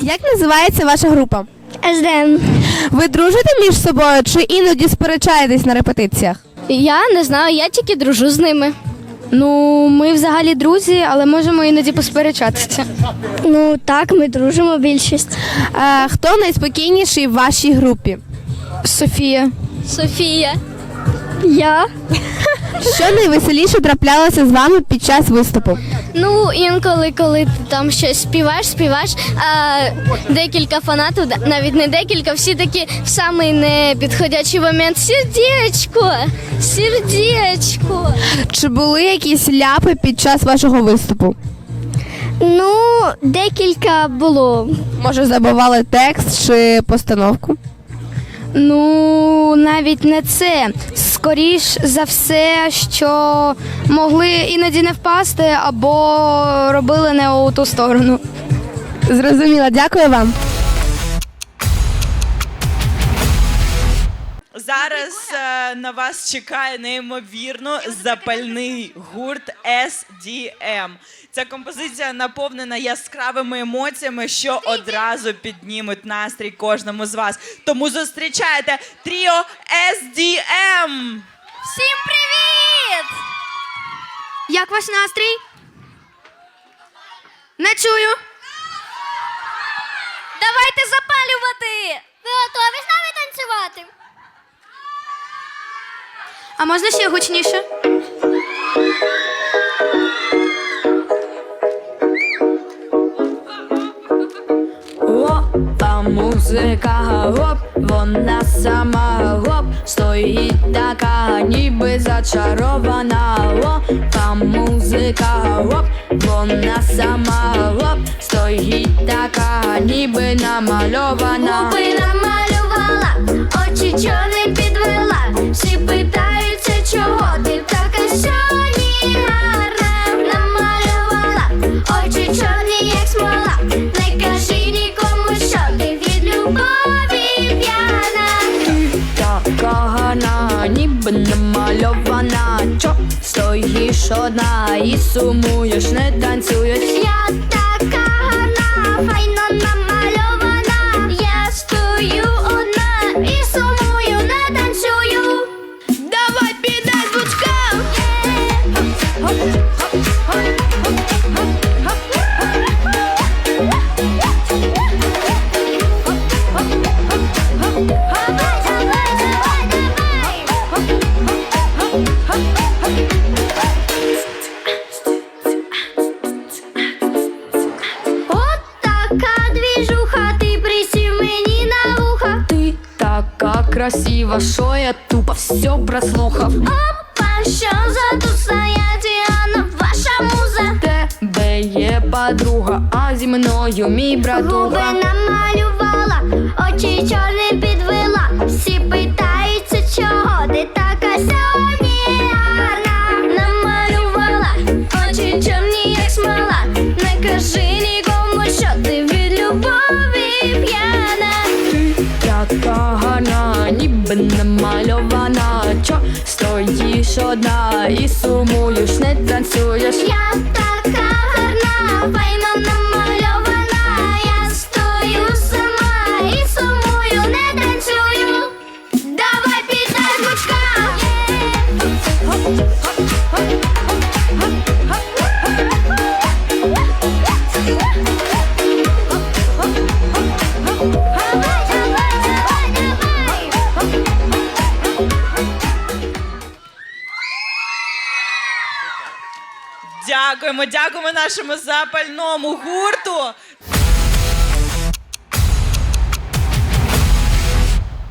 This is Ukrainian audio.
Як називається ваша група? СДН. Ви дружите між собою чи іноді сперечаєтесь на репетиціях? Я не знаю, я тільки дружу з ними. Ну, ми взагалі друзі, але можемо іноді посперечатися. Ну так, ми дружимо більшість. Е, хто найспокійніший в вашій групі? Софія. Софія. Я. Що найвеселіше траплялося з вами під час виступу? Ну, інколи, коли ти там щось співаєш, співаєш, а декілька фанатів, навіть не декілька, всі такі в самий непідходячий момент. Сердечко! Сердечко! Чи були якісь ляпи під час вашого виступу? Ну, декілька було. Може, забували текст чи постановку? Ну, навіть не це. Скоріш за все, що могли іноді не впасти або робили не у ту сторону. Зрозуміла, дякую вам. Зараз е, на вас чекає неймовірно запальний гурт SDM. Ця композиція наповнена яскравими емоціями, що одразу піднімуть настрій кожному з вас. Тому зустрічайте тріо SDM! Всім привіт! Як ваш настрій? Не чую. Давайте запалювати! Ви готові з нами танцювати? А можна ще гучніше? Опа, музика, гоп, вона сама гоп, стоїть така, ніби зачарована. Опа, музика, гоп, вона сама гоп, стоїть така, ніби намальована. Стоїш одна і сумуєш, не танцюєш. Я така шо що я тупо все прослухав. Опа, що за туса, я Діана, ваша муза. Тебе є подруга, а зі мною мій Губи братуха. намалювала, очі чорний підвела. Одна і сумуєш, не танцюєш. Я Дякуємо, дякуємо нашому запальному гурту.